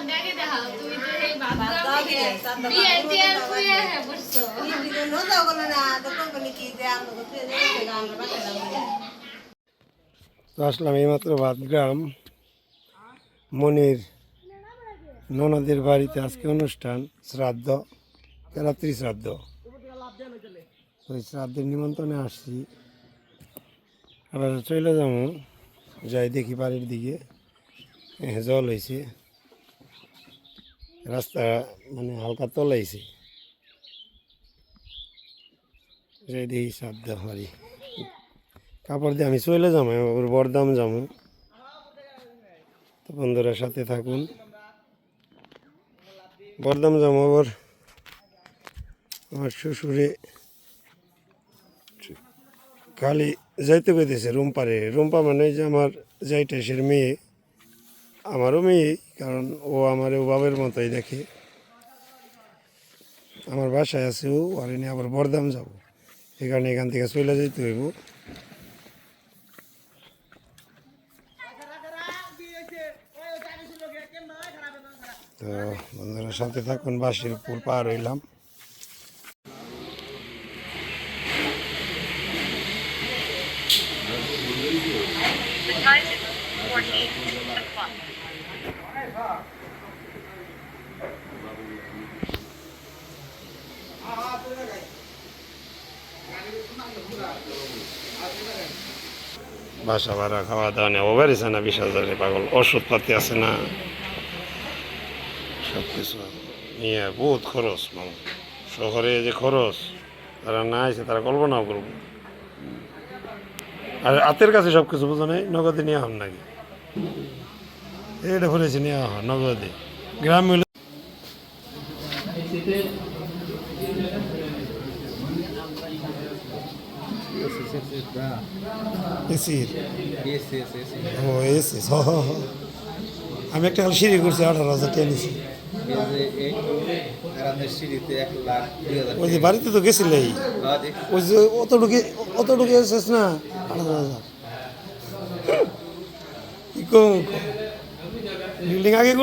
তুমি তো এই? বিয়ে। দাও। হ্যাঁ না তো কোম্পানি কি আমরা তো আমরা তো আসলাম এইমাত্র বাদগ্রাম মনির ননদের বাড়িতে আজকে অনুষ্ঠান শ্রাদ্ধ রাত্রি শ্রাদ্ধ। ওই শ্রাদ্ধের নিমন্ত্রণে আসছি। আবার চলে যাব যাই দেখি বাড়ির দিকে। হ্যাঁ, জল হয়েছে রাস্তা মানে হালকা তলাইছে। যাই দেখি শ্রাদ্ধ কাপড় দিয়ে আমি চলে যাব ওর বরদাম যাব তো বন্ধুরা, সাথে থাকুন। বরদাম যাব ওর, আমার শ্বশুরে। খালি যাইতে কইতেছে রুম্পারে। রুম্পা মানে যে আমার যাইটেসের মেয়ে। আমারও মেয়ে, কারণ ও আমার ও বাবের মতোই দেখে। আমার বাসায় আছে ও, আর এনে আবার বরদাম যাব। এই কারণে এখান থেকে চলে যেতে হইব। তো বন্ধুরা, সাথে থাকুন বাসের উপর পার হইলাম। বাসা ভাড়া, খাওয়া দাওয়া নেই ওভারেছে না বিশ হাজারে পাগল? ওষুধপাতি আছে না? সব কিছু নিয়ে বহুত খরচ মামা। শহরে যে খরচ, তারা না আছে তারা কল্পনাও করব আর হাতের কাছে সব কিছু বুঝো নাই? নগদে নেওয়া হন নাকি? এটা বলেছি নেওয়া হন নগদে। গ্রাম ও এসি আমি একটা সিঁড়ি করছি আঠারো হাজার টাকা নিছি। সিঁড়িতে এক লাখ দুই হাজার ওই যে বাড়িতে তো গেছিলেই ওই যে অতটুকু অতটুকু এসেছ না? আঠারো হাজার। কি কম? Building lagi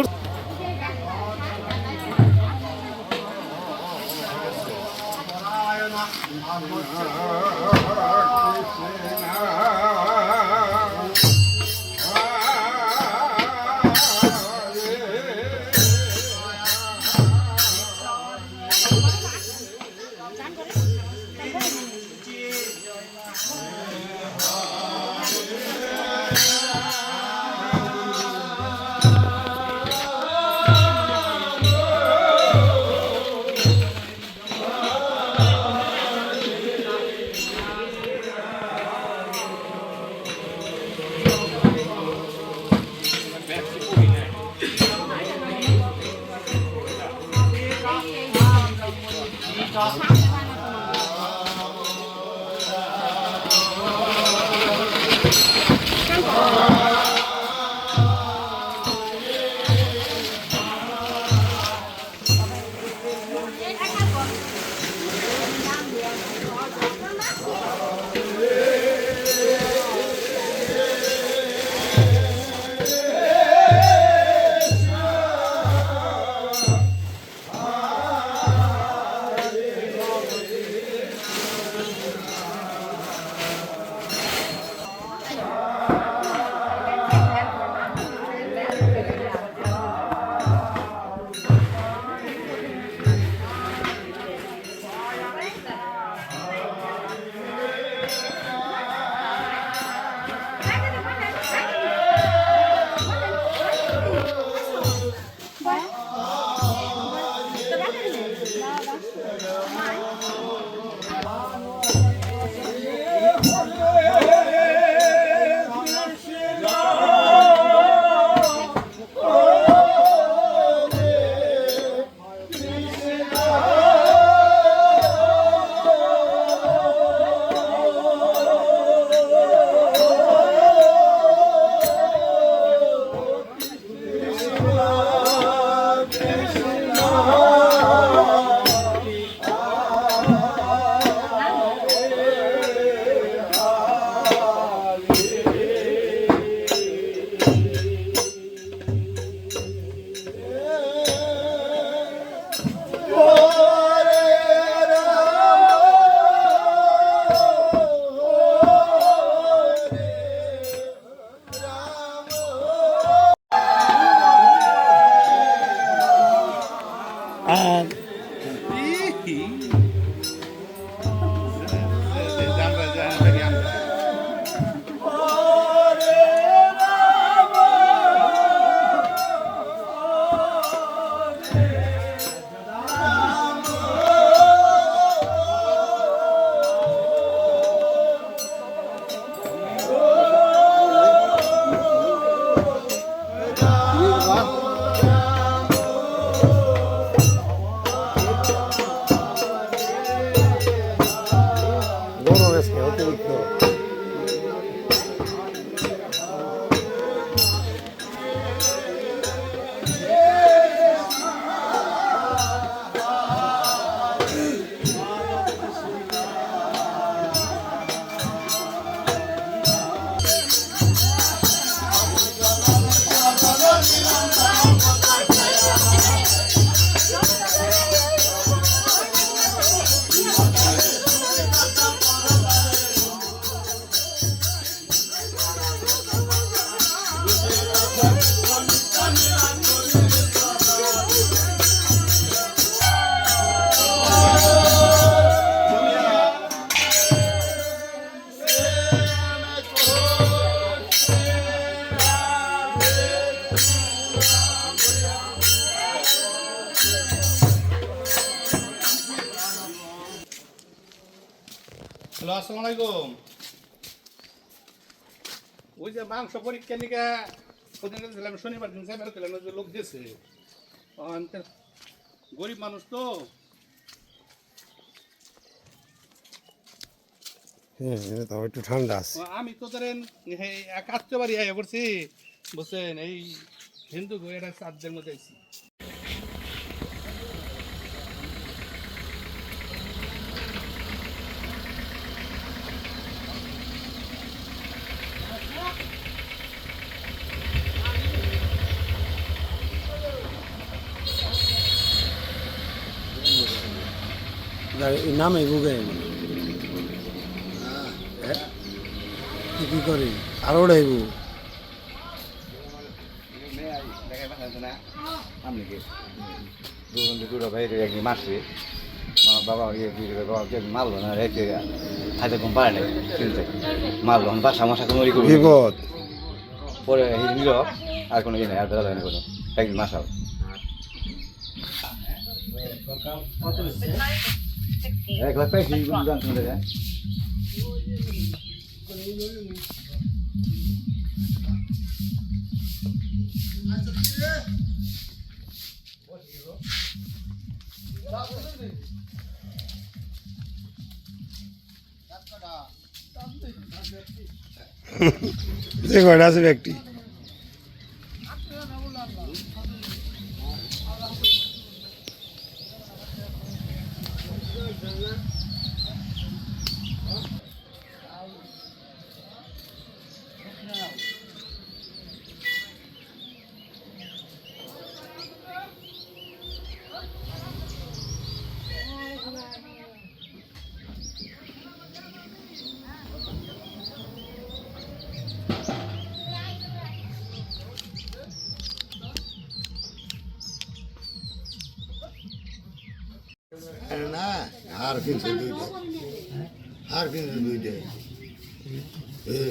মাংস পরীক্ষা নিকা প্রতিদিন দিলাম শনিবার দিন সাহেব দিলাম যে লোক দিয়েছে। গরিব মানুষ তো। হ্যাঁ একটু ঠান্ডা আছে। আমি তো ধরেন বাড়ি আয়া পড়ছি বুঝছেন এই হিন্দু এটা সাতদের মধ্যে আইছি। নামে গুগে কি করি? আর ওড়াইব আমি কি দুজন দুটো ভাই একদিন মারছে বাবা মারলো না রেখে খাইতে কম পারে নাই কিনতে মারলো বাসা মশা কোনো বিপদ পরে নিল আর কোনো ইয়ে নেই, আর বেলা কোনো। একদিন মাসাল এক লাখ পাইছি গান শুনতে যায় যে কয়টা আছে ব্যক্তি না আর কিনছে দুইটা আর কিনছে দুইটা এ।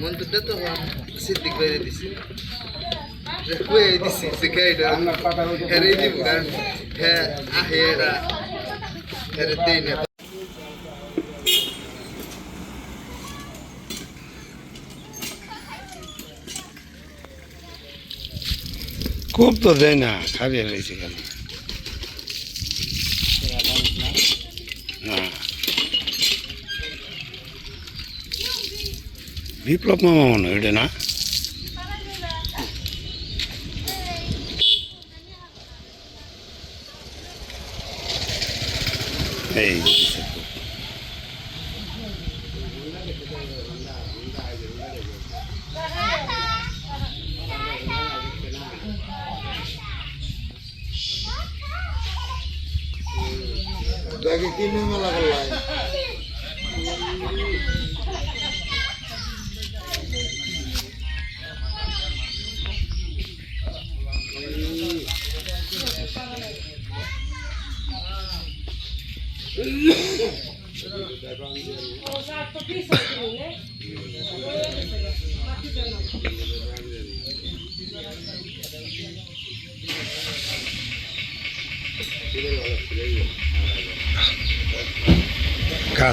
মন্ত্রটা তো সিদ্ধি করে দিছি। কয়ে দিছি শিখাইটা হেরে দিব কারণ হ্যাঁ আহেরা হেরে দেই না খুব তো দেয় না খারিয়ে রয়েছে কেন না বিপ্লব মামা মনে হয় এটা না এই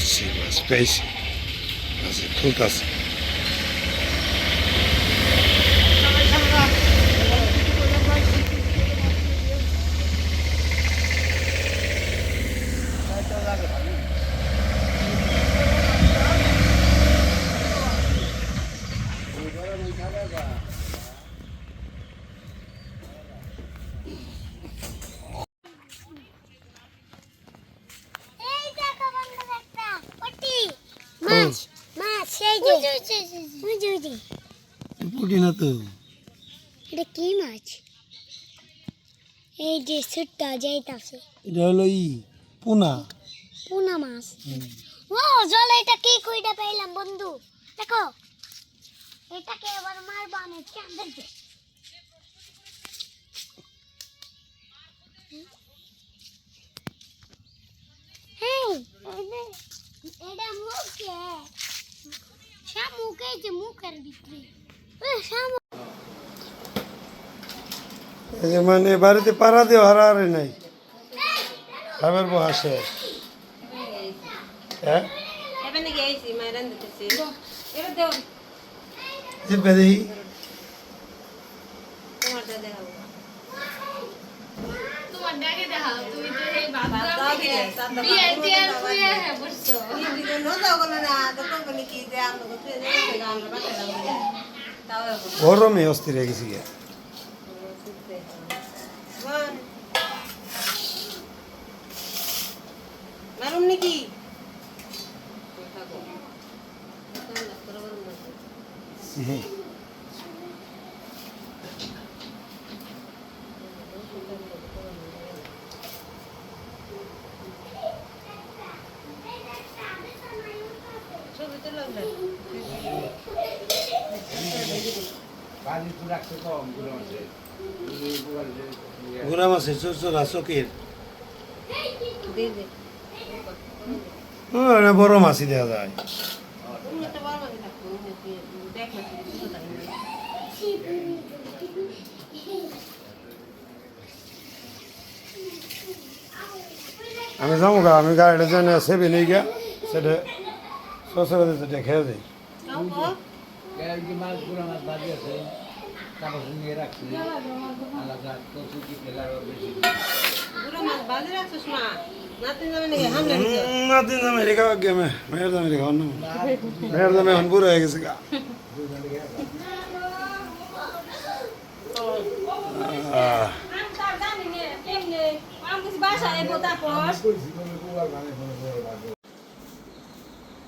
কাটছি মাছ পেয়েছি মাছ খুলতাছে এই দেখো বন্ধু একটা পটি মাছ মাছ সেই যে বুঝি বুঝি পুটি না তো। এটা কি মাছ? এই যে সুটটা যাইতাছে। এটা হলো ই পোনা। পুনা মাছ। ও জলে এটা কি কইটা পাইলাম বন্ধু? দেখো এটাকে এবার মারবো আমি চাঁদের হেই এটা- এটা মুখে শামুক এই যে মুখের ভিতরে এ, শামুক এই যে মানে বাড়িতে পাড়া দিয়ে হারাহারি নাই খাবার বহা শেষ হ্যাঁ এখানে গেছি মাইরান দিতেছি এটা দেও জিব্বা দেখি গরমে অস্থির হয়ে গেছি গিয়া মারুম নাকি ঘোরা মাছের চোরা চকের। বড় মাছই দেওয়া যায়। মাছ দেখ আমি যাব গা আমি গাড়িটা জানি সেভে নেই গা সেটা শ্বশুর সেটা খেয়ে দিই পুরো মাছ বাজে রাখছিস মা। নাতিন যাবে নাকি হামলা দিছে নাতিন দামে রেখা গেমে মেয়ের দামে রেখা অন্য মেয়ের দামে এখন হয়ে গেছে গা।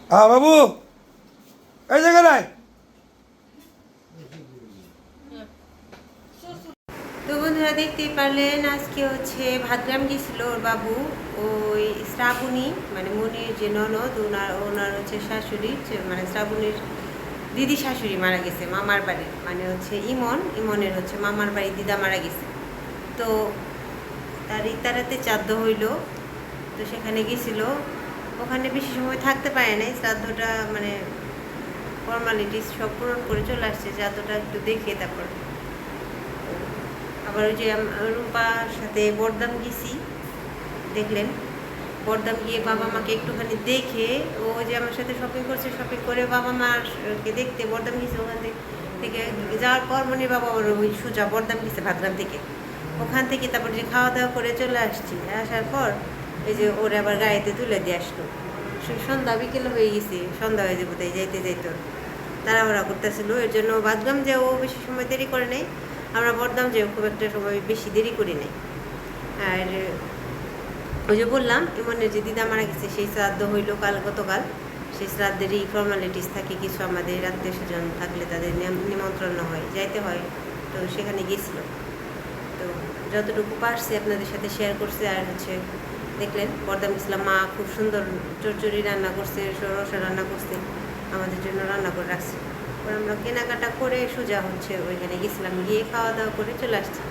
আহ, বাবু এই জায়গায় তো বন্ধুরা দেখতেই পারলেন আজকে হচ্ছে ভাতগ্রাম গেছিল ওর বাবু, ওই শ্রাবণী মানে মনির যে ননদ, ওনার ওনার হচ্ছে শাশুড়ি মানে শ্রাবণীর দিদি শাশুড়ি মারা গেছে, মামার বাড়ির মানে হচ্ছে ইমন, ইমনের হচ্ছে মামার বাড়ি দিদা মারা গেছে। তো তার ইতারাতে চাদ্দ হইল, তো সেখানে গেছিল। ওখানে বেশি সময় থাকতে পারে নাই, শ্রাদ্ধটা মানে ফর্মালিটিস সব পূরণ করে চলে আসছে চাদ্দটা একটু দেখে তারপর আবার ওই যে রূপার সাথে বরদাম গেছি। দেখলেন? বরদাম গিয়ে বাবা মাকে একটুখানি দেখে, ও যে আমার সাথে শপিং করছে শপিং করে বাবা মাকে দেখতে বরদাম গেছে ওখান থেকে যাওয়ার পর মনে বাবা ওর ওই সোজা বরদাম গেছে ভাতগ্রাম থেকে। ওখান থেকে তারপর যে খাওয়া দাওয়া করে চলে আসছি। আসার পর এই যে ওর আবার গাড়িতে তুলে দিয়ে আসলো। সন্ধ্যা বিকেল হয়ে গেছে, সন্ধ্যা হয়ে যাব তাই যাইতে যাইতো। তাড়াহুড়া করতেছিল এর জন্য বাদগাম যে ও বেশি সময় দেরি করে নেই। আমরা বদনাম যে খুব একটা সময় বেশি দেরি করি নাই। আর ওই যে বললাম ইমনের যে দিদা মারা গেছে, সেই শ্রাদ্ধ হইল কাল গতকাল। সেই শ্রাদ্ধেরই ফর্মালিটিস থাকে, কিছু আমাদের আত্মীয় স্বজন থাকলে তাদের নিমন্ত্রণ হয়, যাইতে হয়। তো সেখানে গেছিল। তো যতটুকু পারছি আপনাদের সাথে শেয়ার করছে, আর হচ্ছে দেখলেন বর্দাম ইসলাম মা খুব সুন্দর চচ্চড়ি রান্না করছে, রসা রান্না করছে, আমাদের জন্য রান্না করে রাখছে। আমরা কেনাকাটা করে সোজা হচ্ছে ওইখানে গেছিলাম, গিয়ে খাওয়া দাওয়া করে চলে আসছি।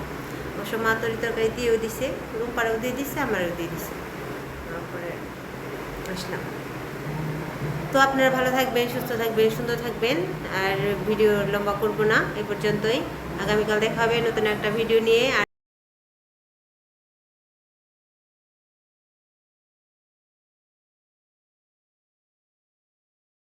অবশ্য মা তরি তরকারি দিয়েও দিছে রুম পাড়াও দিয়ে দিছে, আমারও দিয়ে দিছে। তারপরে আসলাম। তো আপনারা ভালো থাকবেন, সুস্থ থাকবেন, সুন্দর থাকবেন, আর ভিডিও লম্বা করব না, এ পর্যন্তই। আগামীকাল দেখা হবে নতুন একটা ভিডিও নিয়ে, আর